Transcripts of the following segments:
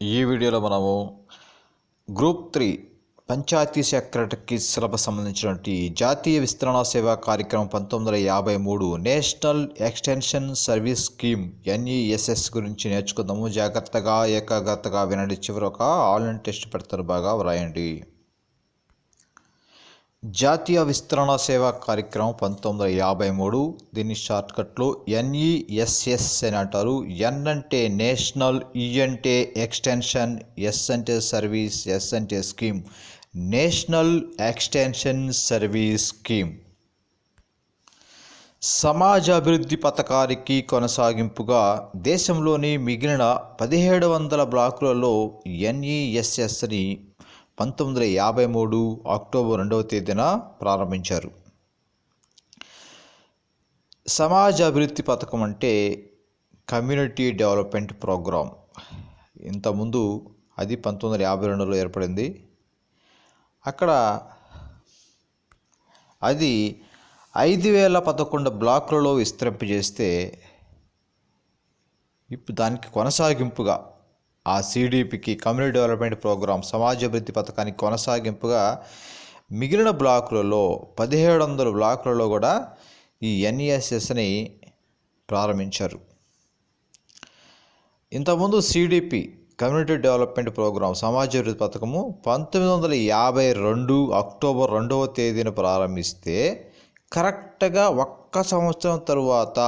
ఈ వీడియోలో మనము గ్రూప్ త్రీ పంచాయతీ సెక్రటరీకి సిలబస్ సంబంధించినటువంటి జాతీయ విస్తరణ సేవా కార్యక్రమం పంతొమ్మిది వందల యాభై మూడు national extension service scheme NESS గురించి నేర్చుకుందాము. జాగ్రత్తగా ఏకాగ్రతగా వినండి. చివరి ఒక ఆన్లైన్ టెస్ట్ పెడతారు. బాగా వ్రాయండి. జాతీయ విస్తరణ సేవా కార్యక్రమం పంతొమ్మిది వందల యాభై మూడు. దీన్ని షార్ట్కట్లో ఎన్ఈఎస్ఎస్ అని అంటారు. ఎన్ అంటే నేషనల్ ఈ అంటే ఎక్స్టెన్షన్ ఎస్ అంటే సర్వీస్ ఎస్ అంటే scheme. National extension service scheme. సమాజ అభివృద్ధి పథకానికి కొనసాగింపుగా దేశంలోని మిగిలిన పదిహేడు వందల బ్లాకులలో ఎన్ఈఎస్ఎస్ని పంతొమ్మిది వందల యాభై మూడు అక్టోబర్ రెండవ తేదీన ప్రారంభించారు. సమాజ అభివృద్ధి పథకం అంటే కమ్యూనిటీ డెవలప్మెంట్ ప్రోగ్రాం. ఇంతకుముందు అది పంతొమ్మిది వందల యాభై రెండులో ఏర్పడింది. అక్కడ అది ఐదు వేల పదకొండు బ్లాకులలో విస్తరింపజేస్తే ఇప్పుడు దానికి కొనసాగింపుగా ఆ సిడిపికి కమ్యూనిటీ డెవలప్మెంట్ ప్రోగ్రాం సమాజ అభివృద్ధి పథకానికి కొనసాగింపుగా మిగిలిన బ్లాకులలో పదిహేడు వందల బ్లాకులలో కూడా ఈ ఎన్ఈఎస్ఎస్ని ప్రారంభించారు. ఇంతకుముందు సిడిపి కమ్యూనిటీ డెవలప్మెంట్ ప్రోగ్రాం సమాజ అభివృద్ధి పథకము పంతొమ్మిది వందల యాభై రెండు అక్టోబర్ రెండవ తేదీన ప్రారంభిస్తే కరెక్ట్గా ఒక్క సంవత్సరం తరువాత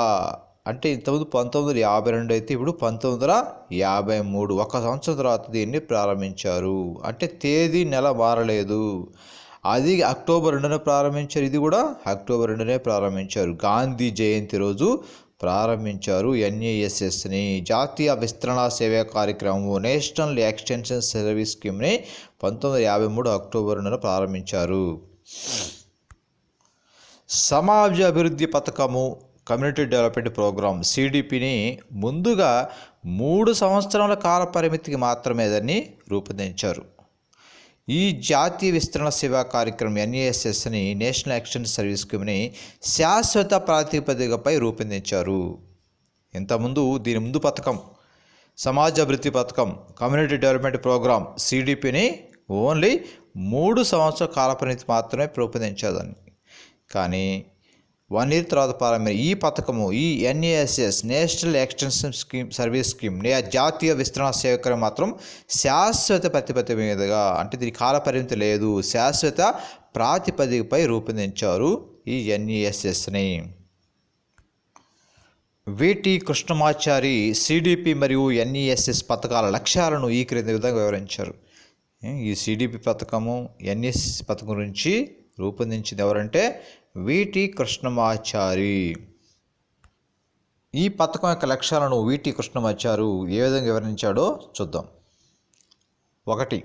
అంటే ఇంతకుముందు పంతొమ్మిది వందల యాభై రెండు అయితే ఇప్పుడు పంతొమ్మిది వందల యాభై మూడు. ఒక సంవత్సరం తర్వాత దీన్ని ప్రారంభించారు. అంటే తేదీ నెల మారలేదు. అది అక్టోబర్ రెండున ప్రారంభించారు. ఇది కూడా అక్టోబర్ రెండునే ప్రారంభించారు. గాంధీ జయంతి రోజు ప్రారంభించారు ఎన్ఏఎస్ఎస్ని. జాతీయ విస్తరణ సేవా కార్యక్రమము నేషనల్ ఎక్స్టెన్షన్ సర్వీస్ స్కీమ్ని పంతొమ్మిది వందల యాభై మూడు అక్టోబర్ రెండున ప్రారంభించారు. సమాజ అభివృద్ధి పథకము కమ్యూనిటీ డెవలప్మెంట్ ప్రోగ్రాం సిడిపిని ముందుగా మూడు సంవత్సరాల కాల పరిమితికి మాత్రమే దాన్ని రూపొందించారు. ఈ జాతీయ విస్తరణ సేవా కార్యక్రమం ఎన్ఏఎస్ఎస్ని నేషనల్ యాక్షన్ సర్వీస్ కమిని శాశ్వత ప్రాతిపదికపై రూపొందించారు. ఇంతకుముందు దీని ముందు పథకం సమాజ అభివృద్ధి పథకం కమ్యూనిటీ డెవలప్మెంట్ ప్రోగ్రాం సిడిపిని ఓన్లీ మూడు సంవత్సరాల కాలపరిమితి మాత్రమే రూపొందించేదాన్ని కానీ వన్ ఇయర్ తర్వాత ప్రారంభమైన ఈ పథకము ఈ NASS national extension scheme service scheme నే జాతీయ విస్తరణ సేవకరం మాత్రం శాశ్వత ప్రతిపత్తి మీదుగా అంటే దీని కాలపరిమితి లేదు శాశ్వత ప్రాతిపదికపై రూపొందించారు ఈ ఎన్ఈఎస్ఎస్ని వీటి కృష్ణమాచారి సిడిపి మరియు ఎన్ఈఎస్ఎస్ పథకాల లక్ష్యాలను ఈ క్రింది విధంగా వివరించారు. ఈ సిడిపి పథకము ఎన్ఈఎస్ఎస్ పథకం గురించి రూపొందించింది ఎవరంటే వీటి కృష్ణమాచారి. ఈ పథకం యొక్క లక్ష్యాలను వీటి కృష్ణమాచారు ఏ విధంగా వివరించాడో చూద్దాం. ఒకటి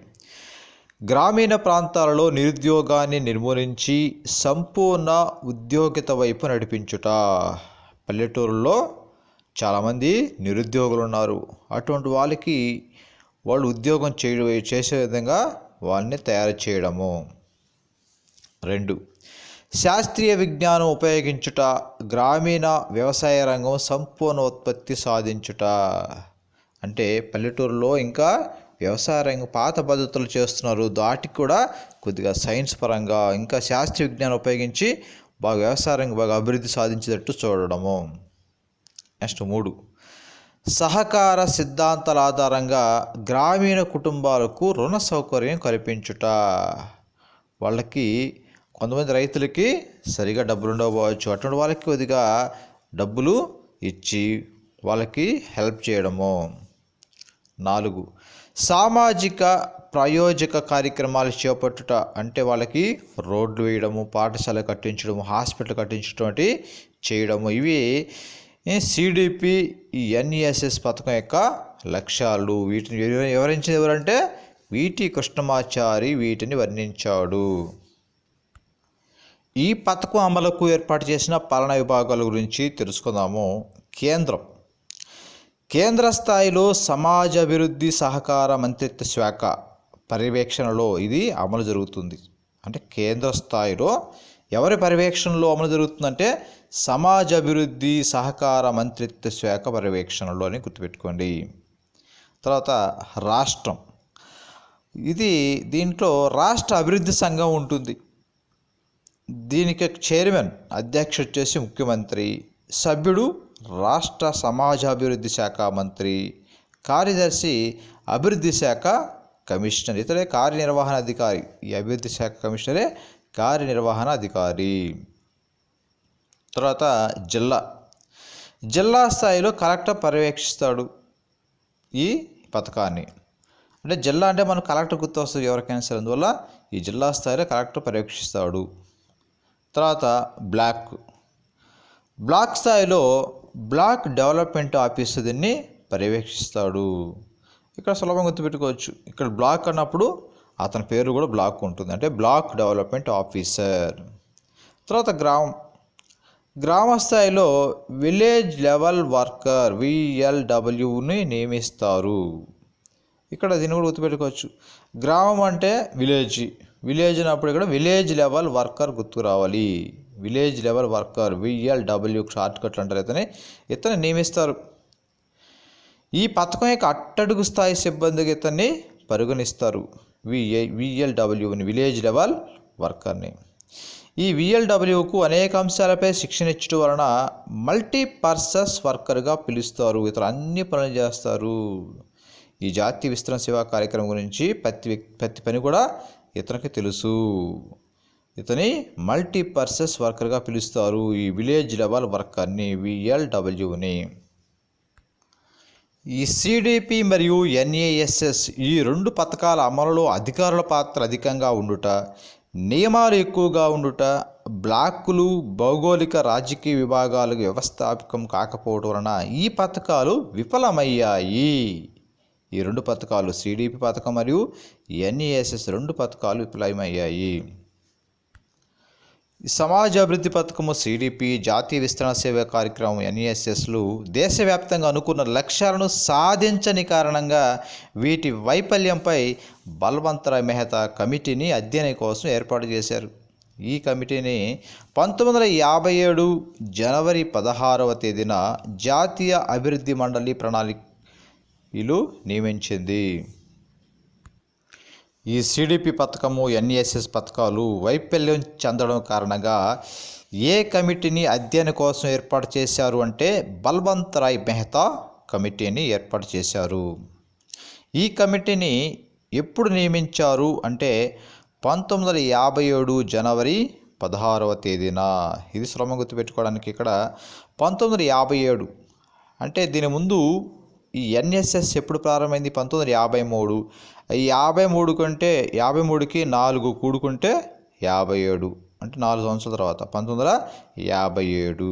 గ్రామీణ ప్రాంతాలలో నిరుద్యోగాన్ని నిర్మూలించి సంపూర్ణ ఉద్యోగిత వైపు నడిపించుట. పల్లెటూరులో చాలామంది నిరుద్యోగులు ఉన్నారు అటువంటి వాళ్ళకి వాళ్ళు ఉద్యోగం చేయ చేసే విధంగా వాళ్ళని తయారు చేయడము. రెండు శాస్త్రీయ విజ్ఞానం ఉపయోగించుట గ్రామీణ వ్యవసాయ రంగం సంపూర్ణ ఉత్పత్తి సాధించుట. అంటే పల్లెటూరులో ఇంకా వ్యవసాయ రంగం పాత పద్ధతులు చేస్తున్నారు. వాటికి కూడా కొద్దిగా సైన్స్ పరంగా ఇంకా శాస్త్రీయ విజ్ఞానం ఉపయోగించి బాగా వ్యవసాయ రంగం బాగా అభివృద్ధి సాధించేటట్టు చూడడము. నెక్స్ట్ మూడు. సహకార సిద్ధాంతాల ఆధారంగా గ్రామీణ కుటుంబాలకు రుణ సౌకర్యం కల్పించుట. వాళ్ళకి కొంతమంది రైతులకి సరిగా డబ్బులు ఉండకపోవచ్చు. అటువంటి వాళ్ళకి కొద్దిగా డబ్బులు ఇచ్చి వాళ్ళకి హెల్ప్ చేయడము. నాలుగు సామాజిక ప్రయోజక కార్యక్రమాలు చేపట్టుట అంటే వాళ్ళకి రోడ్లు వేయడము పాఠశాల కట్టించడము హాస్పిటల్ కట్టించడం చేయడము. ఇవి సిడిపి ఎన్ఈఎస్ఎస్ పథకం యొక్క లక్ష్యాలు. వీటిని వివరించింది ఎవరంటే వీటి కృష్ణమాచారి వీటిని వర్ణించాడు. ఈ పథకం అమలుకు ఏర్పాటు చేసిన పాలనా విభాగాల గురించి తెలుసుకుందాము. కేంద్రం. కేంద్ర స్థాయిలో సమాజ అభివృద్ధి సహకార మంత్రిత్వ శాఖ పర్యవేక్షణలో ఇది అమలు జరుగుతుంది. అంటే కేంద్ర స్థాయిలో ఎవరి పర్యవేక్షణలో అమలు జరుగుతుందంటే సమాజ అభివృద్ధి సహకార మంత్రిత్వ శాఖ పర్యవేక్షణలో అని గుర్తుపెట్టుకోండి. తర్వాత రాష్ట్రం. ఇది దీంట్లో రాష్ట్ర అభివృద్ధి సంఘం ఉంటుంది. దీనికి చైర్మన్ అధ్యక్షుడు వచ్చేసి ముఖ్యమంత్రి సభ్యుడు రాష్ట్ర సమాజాభివృద్ధి శాఖ మంత్రి కార్యదర్శి అభివృద్ధి శాఖ కమిషనర్ ఇతడే కార్యనిర్వహణ అధికారి. ఈ అభివృద్ధి శాఖ కమిషనరే కార్యనిర్వహణ అధికారి. తర్వాత జిల్లా. జిల్లా స్థాయిలో కలెక్టర్ పర్యవేక్షిస్తాడు ఈ పథకాన్ని. అంటే జిల్లా అంటే మనకు కలెక్టర్ గుర్తు వస్తుంది ఎవరికైనా సరే. అందువల్ల ఈ జిల్లా స్థాయిలో కలెక్టర్ పర్యవేక్షిస్తాడు. తర్వాత బ్లాక్. బ్లాక్ స్థాయిలో బ్లాక్ డెవలప్మెంట్ ఆఫీసు దీన్ని పర్యవేక్షిస్తాడు. ఇక్కడ సులభంగా గుర్తుపెట్టుకోవచ్చు. ఇక్కడ బ్లాక్ అన్నప్పుడు అతని పేరు కూడా బ్లాక్ ఉంటుంది. అంటే బ్లాక్ డెవలప్మెంట్ ఆఫీసర్. తర్వాత గ్రామం. గ్రామ స్థాయిలో విలేజ్ లెవెల్ వర్కర్ విఎల్డబ్ల్యూని నియమిస్తారు. ఇక్కడ దీన్ని కూడా గుర్తుపెట్టుకోవచ్చు. గ్రామం అంటే విలేజ్. విలేజ్ అన్నప్పుడు ఇక్కడ విలేజ్ లెవెల్ వర్కర్ గుర్తుకు రావాలి. Village level worker VLW short కట్లు అంటారు ఇతని. ఇతను నియమిస్తారు. ఈ పథకం యొక్క అట్టడుగు స్థాయి సిబ్బందికి ఇతన్ని పరిగణిస్తారు. విఏ విఎల్డబ్ల్యూని విలేజ్ లెవెల్ వర్కర్ని. ఈ విఎల్డబ్ల్యూకు అనేక అంశాలపై శిక్షణ ఇచ్చడం వలన మల్టీపర్సస్ వర్కర్గా పిలుస్తారు. ఇతరు అన్ని పనులు చేస్తారు. ఈ జాతీయ విస్తరణ సేవా కార్యక్రమం గురించి ప్రతి ప్రతి పని కూడా ఇతనికి తెలుసు. ఇతని మల్టీపర్సెస్ వర్కర్గా పిలుస్తారు. ఈ విలేజ్ లెవెల్ వర్కర్ని విఎల్డబ్ల్యూని. ఈ సిడిపి మరియు ఎన్ఏఎస్ఎస్ ఈ రెండు పథకాల అమలులో అధికారుల పాత్ర అధికంగా ఉండుట నియమాలు ఎక్కువగా ఉండుట బ్లాకులు భౌగోళిక రాజకీయ విభాగాలకు వ్యవస్థాపకం కాకపోవడం వలన ఈ పథకాలు విఫలమయ్యాయి. ఈ రెండు పథకాలు సిడిపి పథకం మరియు ఎన్ఈఎస్ఎస్ రెండు పథకాలు విఫలమయ్యాయి. సమాజ అభివృద్ధి పథకము సిడిపి జాతీయ విస్తరణ సేవ కార్యక్రమం ఎన్ఈఎస్ఎస్లు దేశవ్యాప్తంగా అనుకున్న లక్ష్యాలను సాధించని కారణంగా వీటి వైఫల్యంపై బల్వంతరాయ్ మెహతా కమిటీని అధ్యయనం కోసం ఏర్పాటు చేశారు. ఈ కమిటీని పంతొమ్మిది వందల యాభై ఏడు జనవరి పదహారవ తేదీన జాతీయ అభివృద్ధి మండలి ఇలు నియమించింది. ఈ సిడిపి పథకము ఎన్ఈఎస్ఎస్ పథకాలు వైఫల్యం చెందడం కారణంగా ఏ కమిటీని అధ్యయనం కోసం ఏర్పాటు చేశారు అంటే బల్వంత్ రాయ్ మెహతా కమిటీని ఏర్పాటు చేశారు. ఈ కమిటీని ఎప్పుడు నియమించారు అంటే పంతొమ్మిది వందల యాభై ఏడు జనవరి పదహారవ తేదీన. ఇది శ్రమ గుర్తుపెట్టుకోవడానికి ఇక్కడ పంతొమ్మిది వందల యాభై ఏడు అంటే దీని ముందు ఈ ఎన్ఎస్ఎస్ ఎప్పుడు ప్రారంభమైంది? పంతొమ్మిది వందల యాభై మూడు. యాభై మూడు కంటే యాభై మూడుకి నాలుగు కూడుకుంటే యాభై ఏడు. అంటే నాలుగు సంవత్సరాల తర్వాత. పంతొమ్మిది వందల యాభై ఏడు.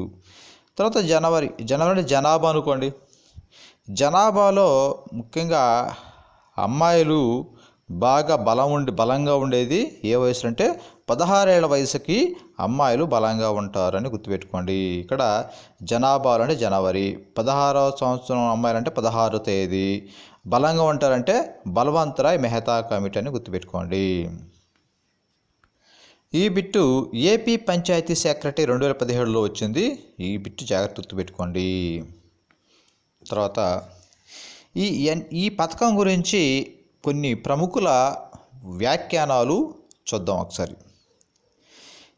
తర్వాత జనవరి. జనవరి అంటే జనాభా అనుకోండి. జనాభాలో ముఖ్యంగా అమ్మాయిలు బాగా బలం ఉండి బలంగా ఉండేది ఏ వయసు అంటే పదహారేళ్ళ వయసుకి అమ్మాయిలు బలంగా ఉంటారని గుర్తుపెట్టుకోండి. ఇక్కడ జనాభాలు అంటే జనవరి పదహారవ సంవత్సరం అమ్మాయిలు అంటే పదహారో తేదీ బలంగా ఉంటారంటే బలవంతరాయ్ మెహతా కమిటీ అని గుర్తుపెట్టుకోండి. ఈ బిట్టు ఏపీ పంచాయతీ సెక్రటరీ రెండు వేల పదిహేడులో వచ్చింది. ఈ బిట్టు జాగ్రత్త గుర్తుపెట్టుకోండి. తర్వాత ఈ ఎన్ ఈ పథకం గురించి కొన్ని ప్రముఖుల వ్యాఖ్యానాలు చూద్దాం ఒకసారి.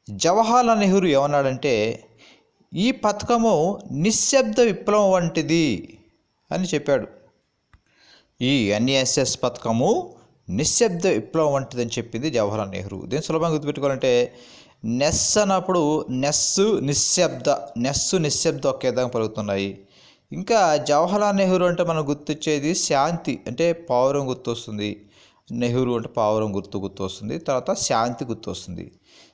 జవహర్లాల్ నెహ్రూ ఏమన్నాడంటే ఈ పథకము నిశ్శబ్ద విప్లవం వంటిది అని చెప్పాడు. ఈ ఎన్ఎస్ఎస్ పథకము నిశ్శబ్ద విప్లవం వంటిదని చెప్పింది జవహర్లాల్ నెహ్రూ. దీన్ని సులభంగా గుర్తుపెట్టుకోవాలంటే నెస్ అన్నప్పుడు నెస్సు నిశ్శబ్ద నెస్సు నిశ్శబ్ద ఒకే విధంగా పలుకుతున్నాయి. ఇంకా జవహర్లాల్ నెహ్రూ అంటే మనం గుర్తొచ్చేది శాంతి అంటే పౌరం గుర్తొస్తుంది. నెహ్రూ అంటే పావురం గుర్తు గుర్తొస్తుంది. తర్వాత శాంతి గుర్తొస్తుంది.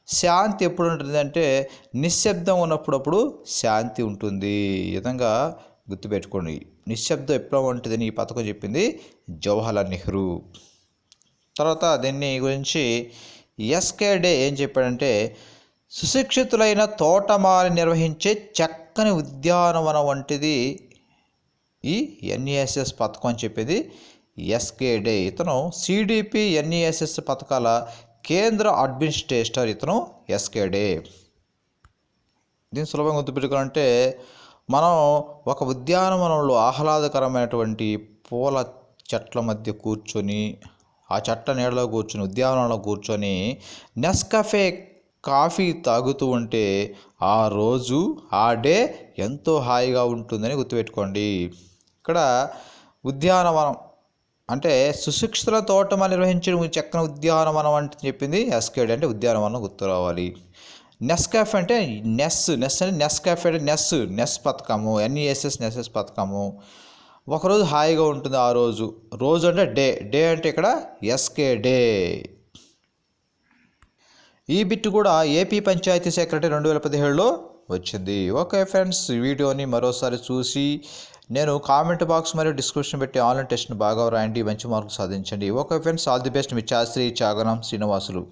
శాంతి ఎప్పుడు ఉంటుంది అంటే నిశ్శబ్దం ఉన్నప్పుడప్పుడు శాంతి ఉంటుంది. ఈ విధంగా గుర్తుపెట్టుకోండి. నిశ్శబ్దం ఎప్పుడో వంటిదని ఈ పథకం చెప్పింది జవహర్లాల్ నెహ్రూ. తర్వాత దీన్ని గురించి ఎస్కే డే ఏం చెప్పాడంటే సుశిక్షితులైన తోటమాలి నిర్వహించే చక్కని ఉద్యానవనం వంటిది ఈ ఎన్ఈఎస్ఎస్ పథకం అని చెప్పేది. S K De CDP NESS పథకాల కేంద్ర అడ్మినిస్ట్రేటర్ ఇతను ఎస్కే డే దీన్ని సులభంగా గుర్తుపెట్టుకోవాలంటే మనం ఒక ఉద్యానవనంలో ఆహ్లాదకరమైనటువంటి పూల చెట్ల మధ్య కూర్చొని ఆ చెట్ల నీడలో కూర్చొని ఉద్యానవనంలో కూర్చొని నెస్కాఫే కాఫీ తాగుతూ ఉంటే ఆ రోజు ఆ డే ఎంతో హాయిగా ఉంటుందని గుర్తుపెట్టుకోండి. ఇక్కడ ఉద్యానవనం అంటే సుశిక్షితుల తోటమని నిర్వహించిన చక్కని ఉద్యానవనం అంటే చెప్పింది ఎస్కేడ్ అంటే ఉద్యానవనం గుర్తు రావాలి. నెస్కాఫ్ అంటే నెస్ నెస్ అంటే నెస్కాఫ్ అంటే నెస్ నెస్ పథకము ఎన్ఈఎస్ఎస్ నెస్ఎస్ పథకము. ఒకరోజు హాయిగా ఉంటుంది ఆ రోజు. రోజు అంటే డే. డే అంటే ఇక్కడ ఎస్కే డే. ఈ బిట్ కూడా ఏపీ పంచాయతీ సెక్రటరీ రెండు వేల పదిహేడులో వచ్చింది. ఓకే ఫ్రెండ్స్ ఈ వీడియోని మరోసారి చూసి నేను కామెంట్ బాక్స్ మరియు డిస్క్రిప్షన్ పెట్టి ఆన్లైన్ టెస్ట్ని బాగా రాయండి మంచి మార్కులు సాధించండి. Okay friends all the best me Shastri Chaganam Srinivasulu.